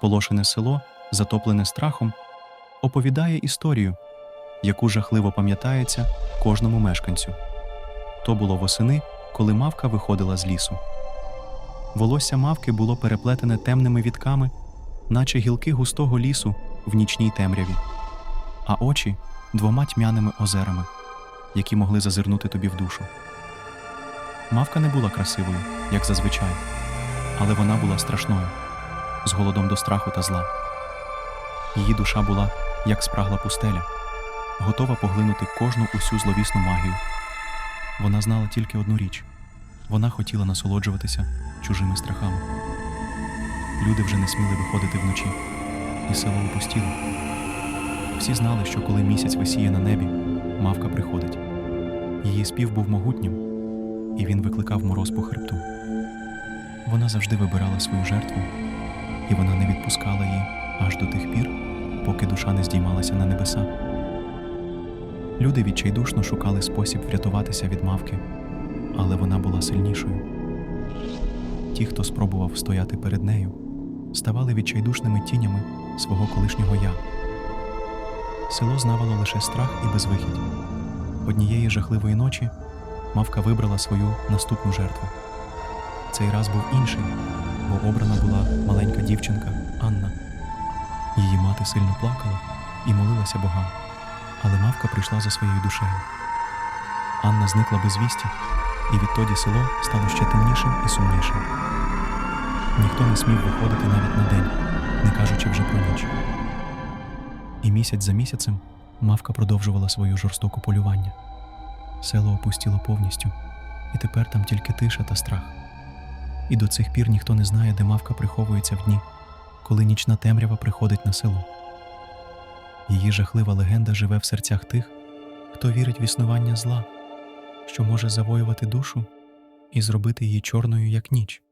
Сполошене село, затоплене страхом, оповідає історію, яку жахливо пам'ятається кожному мешканцю. То було восени, коли мавка виходила з лісу. Волосся мавки було переплетене темними вітками, наче гілки густого лісу в нічній темряві, а очі двома тьмяними озерами, які могли зазирнути тобі в душу. Мавка не була красивою, як зазвичай, але вона була страшною, з голодом до страху та зла. Її душа була, як спрагла пустеля, готова поглинути кожну усю зловісну магію. Вона знала тільки одну річ вона хотіла насолоджуватися чужими страхами. Люди вже не сміли виходити вночі, і село опустіло. Всі знали, що коли місяць висіє на небі, мавка приходить. Її спів був могутнім, і він викликав мороз по хребту. Вона завжди вибирала свою жертву, і вона не відпускала її аж до тих пір, поки душа не здіймалася на небеса. Люди відчайдушно шукали спосіб врятуватися від мавки, але вона була сильнішою. Ті, хто спробував стояти перед нею, ставали відчайдушними тінями свого колишнього я. Село знавало лише страх і безвихідь. Однієї жахливої ночі мавка вибрала свою наступну жертву. Цей раз був інший, бо обрана була маленька дівчинка Анна. Її мати сильно плакала і молилася богам, але мавка прийшла за своєю душею. Анна зникла без вісті, і відтоді село стало ще темнішим і сумнішим. Ніхто не смів виходити навіть на день, не кажучи вже про ніч. І місяць за місяцем мавка продовжувала свою жорстоку полювання. Село опустіло повністю, і тепер там тільки тиша та страх. І до цих пір ніхто не знає, де мавка приховується в дні, коли нічна темрява приходить на село. Її жахлива легенда живе в серцях тих, хто вірить в існування зла, що може завоювати душу і зробити її чорною, як ніч.